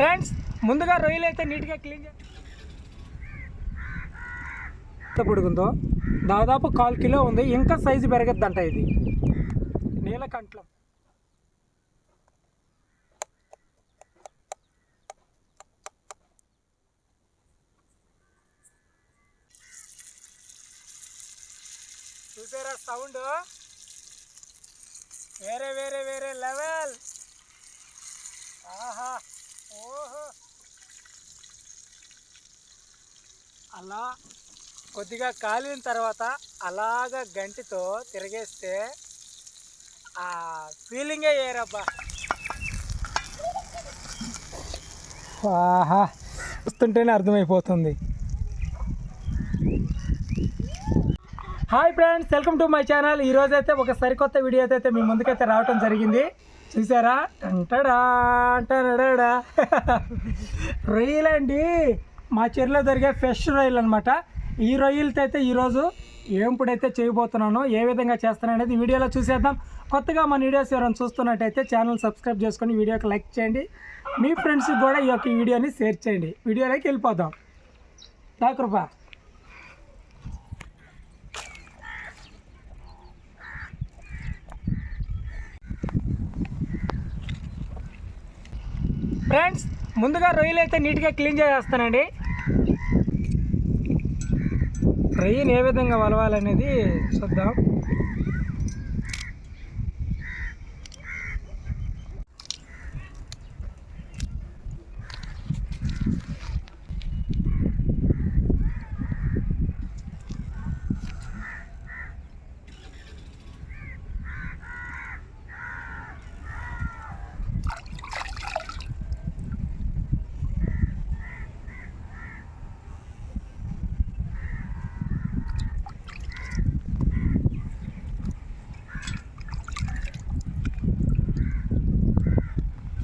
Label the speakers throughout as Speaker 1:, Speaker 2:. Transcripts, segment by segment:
Speaker 1: Friends ముందుగా రొయ్యలు అయితే నీట్గా క్లీన్ చేసి పొడుగుందో? దాదాపు కాల్ కిలో ఉంది ఇంకా సైజు పెరగద్దంట ఇది. నీలకంఠం చూసారా సౌండ్ వేరే వేరే వేరే లెవెల్ ఆహా. ఓహో. అలా కొద్దిగా కాలిన తర్వాత అలాగ గంటితో తిరిగేస్తే ఆ ఫీలింగే ఏరబ్బా ఆహా. చూస్తుంటేనే అర్థమైపోతుంది. Hi friends welcome to my channel. ఈ అయితే ఒక సరికొత్త వీడియో అయితే మీ ముందుకైతే రావటం జరిగింది. చూసారా? అంటడా అంటాడా రొయ్యలండి మా చెరులో దొరికే ఫ్రెష్ రొయ్యలు అనమాట ఈ రొయ్యలతో అయితే ఈరోజు ఏంపుడైతే చేయబోతున్నాను ఏ విధంగా చేస్తాను అనేది వీడియోలో చూసేద్దాం. కొత్తగా మన వీడియోస్ ఎవరైనా చూస్తున్నట్టయితే ఛానల్ సబ్స్క్రైబ్ చేసుకొని వీడియోకి లైక్ చేయండి. మీ ఫ్రెండ్స్కి కూడా ఈ యొక్క వీడియోని షేర్ చేయండి. వీడియోలోకి వెళ్ళిపోదాం. దాకృపా ఫ్రెండ్స్ ముందుగా రొయ్యలు అయితే నీట్గా క్లీన్ చేసేస్తానండి. రొయ్యని ఏ విధంగా వలవాలనేది చూద్దాం.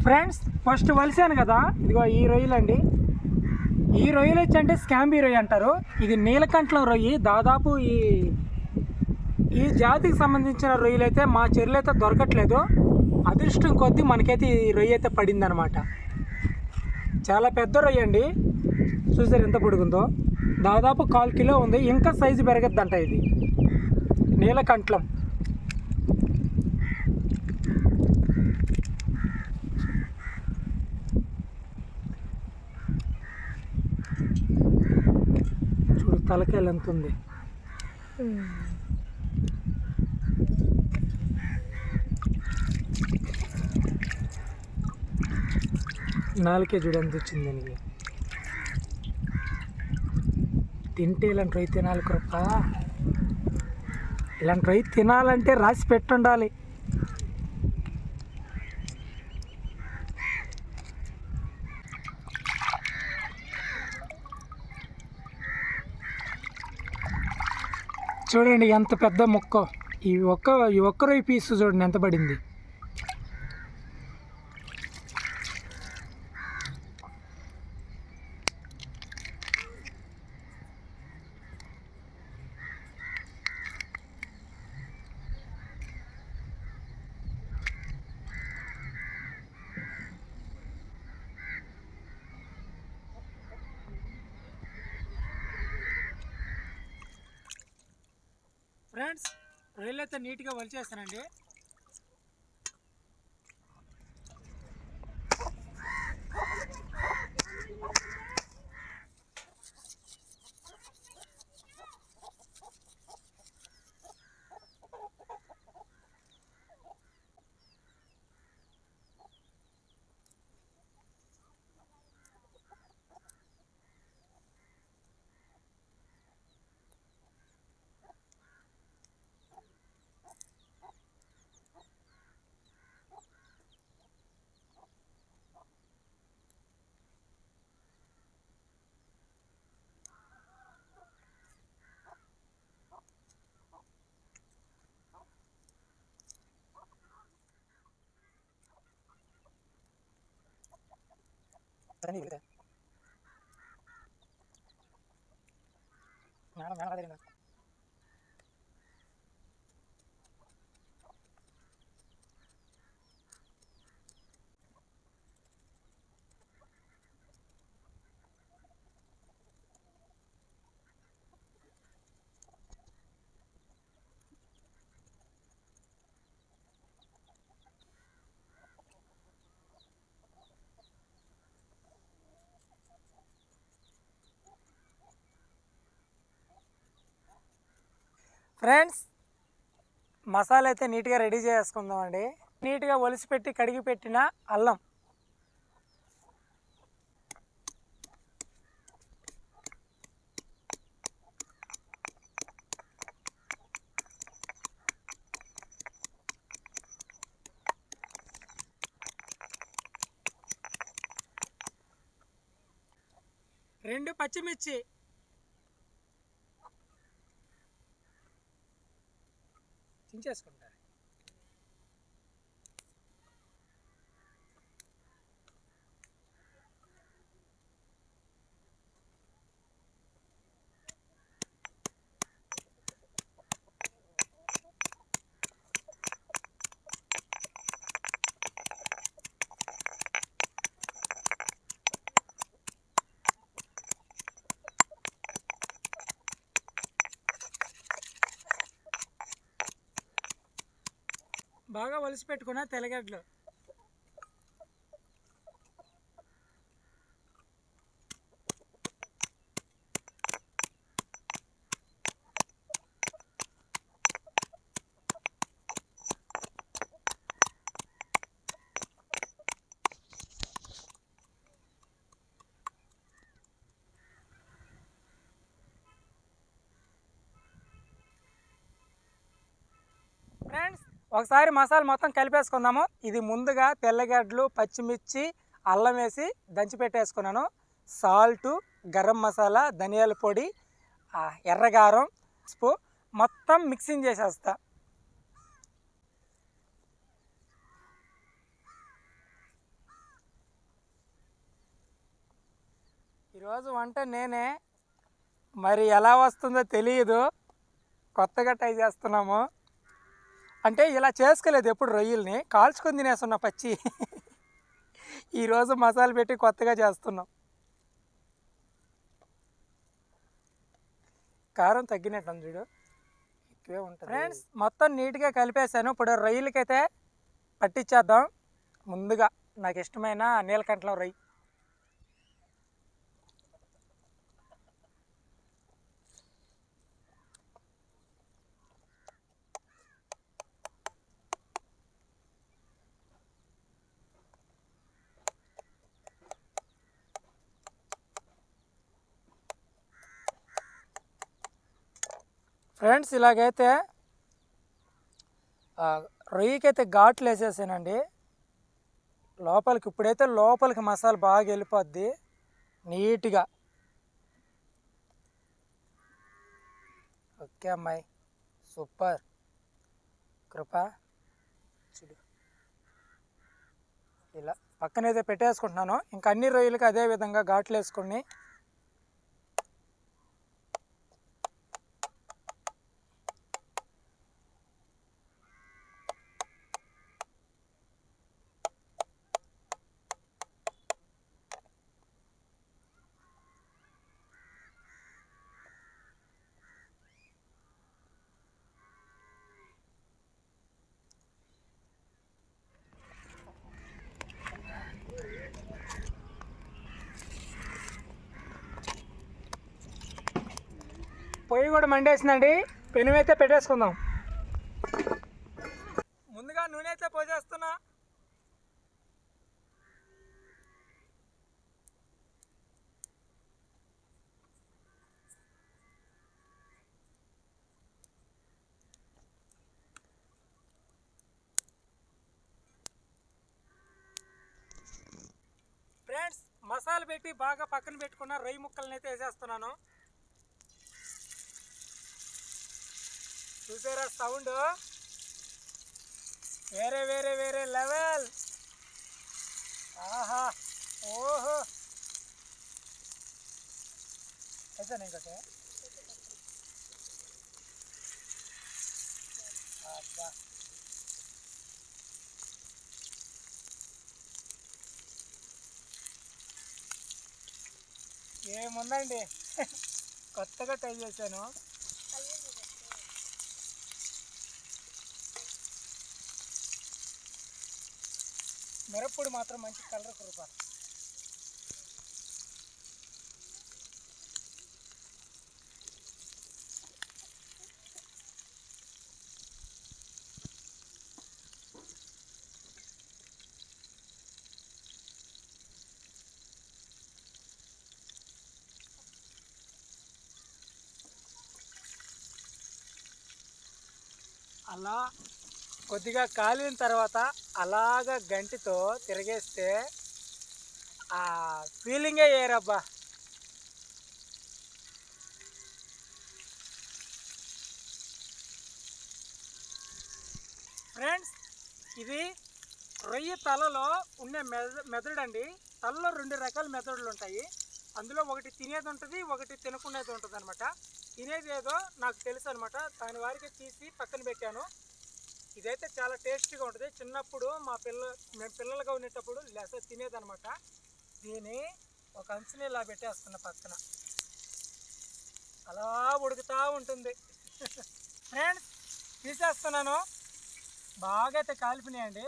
Speaker 1: ఫ్రెండ్స్ ఫస్ట్ వలిసాను కదా? ఇదిగో ఈ రొయ్యలు అండి. ఈ రొయ్యలు వచ్చి అంటే స్కాంబీ రొయ్య అంటారు. ఇది నీలకంఠం రొయ్యి. దాదాపు ఈ ఈ జాతికి సంబంధించిన రొయ్యలు అయితే మా చెరువులు అయితే దొరకట్లేదు. అదృష్టం కొద్దీ మనకైతే ఈ రొయ్య అయితే పడిందనమాట. చాలా పెద్ద రొయ్య అండి. చూసారు ఎంత పొడుగుందో? దాదాపు కాల్ కిలో ఉంది. ఇంకా సైజు పెరగద్దంట ఇది. నీలకంఠం చూడు తలకాయలు ఎంత ఉంది? నాలుకే చూడు ఎంత వచ్చింది దానికి. తింటే ఇలాంటి రొయ్యి తినాలి కృప. ఇలాంటి రొయ్యి తినాలంటే రాసి పెట్టుండాలి. చూడండి ఎంత పెద్ద మొక్క. ఈ ఒక్క ఈ ఒక్క రొయ్యి పీసు చూడండి ఎంత పడింది. ఫ్రెండ్స్ రైలు అయితే నీట్గా వలిచేస్తానండి. സെക്കൻഡ് വിളിക്കാം ഞാനോ ഞാനോ ఫ్రెండ్స్ మసాలా అయితే నీట్గా రెడీ చేసుకుందామండి. నీట్గా ఒలిసి పెట్టి కడిగి పెట్టిన అల్లం. రెండు పచ్చిమిర్చి చించేసుకుంటా ఒలిసి పెట్టుకున్న తెలగడ్లు ఫ్రెండ్స్ ఒకసారి మసాలా మొత్తం కలిపేసుకుందాము. ఇది ముందుగా తెల్లగడ్డలు పచ్చిమిర్చి అల్లం వేసి దంచి పెట్టేసుకున్నాను సాల్టు గరం మసాలా ధనియాల పొడి ఎర్రగారం పసుపు మొత్తం మిక్సింగ్ చేసేస్తా. ఈరోజు వంట నేనే. మరి ఎలా వస్తుందో తెలియదు కొత్తగా ట్రై చేస్తున్నాము. అంటే ఇలా చేసుకోలేదు ఎప్పుడు రొయ్యల్ని. కాల్చుకొని తినేస్తున్నా పచ్చి. ఈరోజు మసాలా పెట్టి కొత్తగా చేస్తున్నాం. కారం తగ్గినట్టు చూడు. ఎక్కువే ఉంటుంది. ఫ్రెండ్స్ మొత్తం నీట్గా కలిపేసాను ఇప్పుడు రొయ్యలకైతే పట్టించేద్దాం ముందుగా నాకు ఇష్టమైన నీలకంఠలం రొయ్యి. ఫ్రెండ్స్ ఇలాగైతే రొయ్యకైతే ఘాట్లు వేసేసానండి లోపలికి ఇప్పుడైతే లోపలికి మసాలా బాగా వెళ్ళిపోద్ది. నీట్గా. ఓకే అమ్మాయి. సూపర్. కృప. చూడు. ఇలా పక్కనైతే పెట్టేసుకుంటున్నాను. ఇంకా అన్ని రొయ్యలకి అదే విధంగా ఘాట్లు వేసుకొని పొయ్యి కూడా మండేసిందండి పెను అయితే పెట్టేసుకుందాం. ముందుగా నూనె అయితే పోసేస్తున్నా. ఫ్రెండ్స్ మసాలా పెట్టి బాగా పక్కన పెట్టుకున్న రొయ్యి ముక్కల్ని అయితే వేసేస్తున్నాను. చూసారా సౌండ్? వేరే వేరే వేరే లెవెల్. ఆహా ఓహో. అయితే ఇంకోటి? అబ్బా. ఏముందండి? కొత్తగా ట్రై చేశాను. మిరప్పొడి మాత్రం మంచి కలర్ కురుపారు అలా కొద్దిగా కాలిన తర్వాత అలాగ గంటితో తిరిగేస్తే ఆ ఫీలింగే ఏరబ్బా. ఫ్రెండ్స్ ఇది రొయ్య తలలో ఉండే మెదడు అండి. తలలో రెండు రకాల మెదడులు ఉంటాయి. అందులో ఒకటి తినేది ఉంటుంది ఒకటి తినకునేది ఉంటుంది అనమాట తినేది ఏదో నాకు తెలుసు అనమాట దాని వారికి తీసి పక్కన పెట్టాను. ఇదైతే చాలా టేస్టీగా ఉంటుంది. చిన్నప్పుడు మా పిల్ల మేము పిల్లలుగా ఉండేటప్పుడు లెస తినేదనమాట దీన్ని ఒక అంచుని ఇలా పెట్టేస్తున్న పక్కన. అలా ఉడుకుతూ ఉంటుంది. ఫ్రెండ్స్ తీసేస్తున్నాను. బాగా అయితే కాలిపోయినాయండి.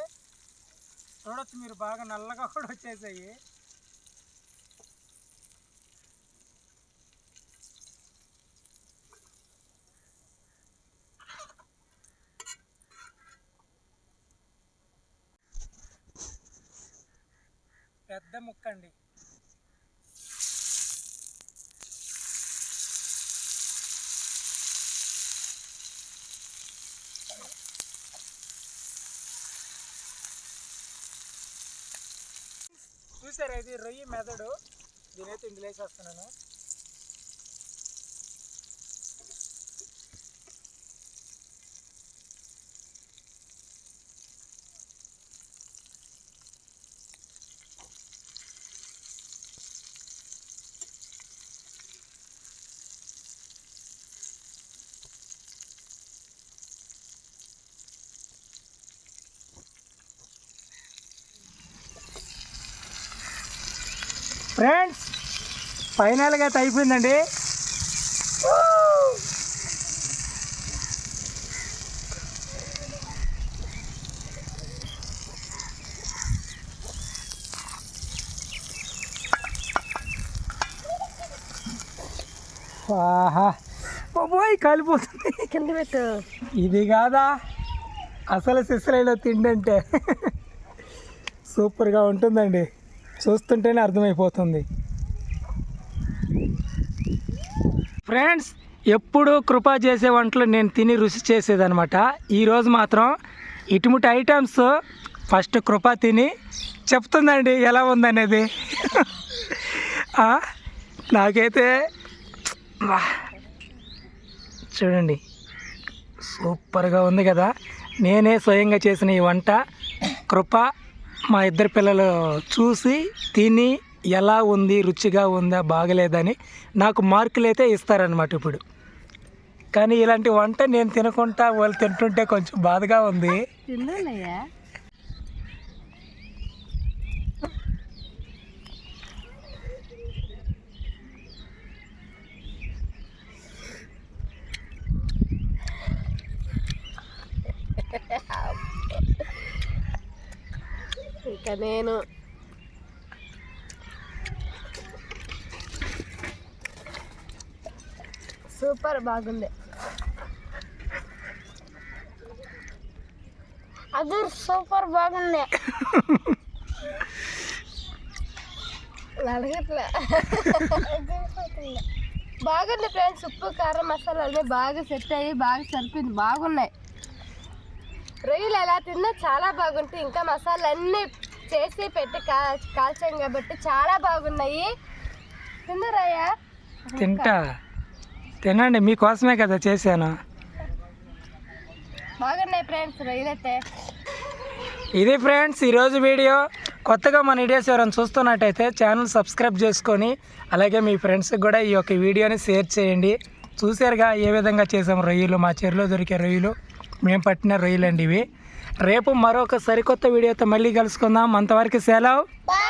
Speaker 1: చూడొచ్చు మీరు బాగా నల్లగా కూడా వచ్చేసాయి. పెద్ద ముక్క అండి చూసారా ఇది రొయ్యి మెదడు. దీనైతే ఇందులో వేసేస్తున్నాను. ఫ్రెండ్స్ ఫైనల్గా అయితే అయిపోయిందండి. ఆహా పోయి కాలిపోతుంది.
Speaker 2: కింద పెట్టు.
Speaker 1: ఇది కాదా? అసలు సిసలైన తిండి అంటే. సూపర్గా ఉంటుందండి. చూస్తుంటేనే అర్థమైపోతుంది. ఫ్రెండ్స్ ఎప్పుడు కృప చేసే వంటలు నేను తిని రుచి చేసేదనమాట ఈరోజు మాత్రం ఇటుముటి ఐటమ్స్ ఫస్ట్ కృప తిని చెప్తుందండి ఎలా ఉందనేది. నాకైతే చూడండి సూపర్గా ఉంది కదా. నేనే స్వయంగా చేసిన ఈ వంట కృప మా ఇద్దరు పిల్లలు చూసి తిని ఎలా ఉంది రుచిగా ఉందా బాగలేదని నాకు మార్కులు అయితే ఇస్తారనమాట ఇప్పుడు కానీ ఇలాంటి వంట నేను తినకుండా వాళ్ళు తింటుంటే కొంచెం బాధగా ఉంది
Speaker 2: Yeah. ఇంకా నేను సూపర్ బాగుంది. అది సూపర్ బాగుంది. అడగట్లే బాగుంది ఫ్రెండ్స్ ఉప్పు కారం మసాలా అదే బాగా సెట్ అయ్యి బాగా సరిపోయింది. బాగున్నాయి. రొయ్యలు ఎలా తిన్నా చాలా బాగుంటాయి. ఇంకా మసాలా అన్నీ చేసి పెట్టి కాల్చాం కాబట్టి చాలా బాగున్నాయి. తిందరాయా
Speaker 1: తింటా. తినండి మీకోసమే కదా చేశాను.
Speaker 2: బాగున్నాయి ఫ్రెండ్స్ రొయ్యలు అయితే
Speaker 1: ఇది ఫ్రెండ్స్ ఈరోజు వీడియో. కొత్తగా మన వీడియోస్ ఎవరైనా చూస్తున్నట్టయితే ఛానల్ సబ్స్క్రైబ్ చేసుకొని అలాగే మీ ఫ్రెండ్స్కి కూడా ఈ యొక్క వీడియోని షేర్ చేయండి. చూసారుగా ఏ విధంగా చేసాం రొయ్యలు మా చెరువులో దొరికే రొయ్యలు. మేము పట్టిన రొయ్యలు అండి ఇవి. రేపు మరొక సరికొత్త వీడియోతో మళ్ళీ కలుసుకుందాం. అంతవరకు సెలవు.
Speaker 2: బాయ్.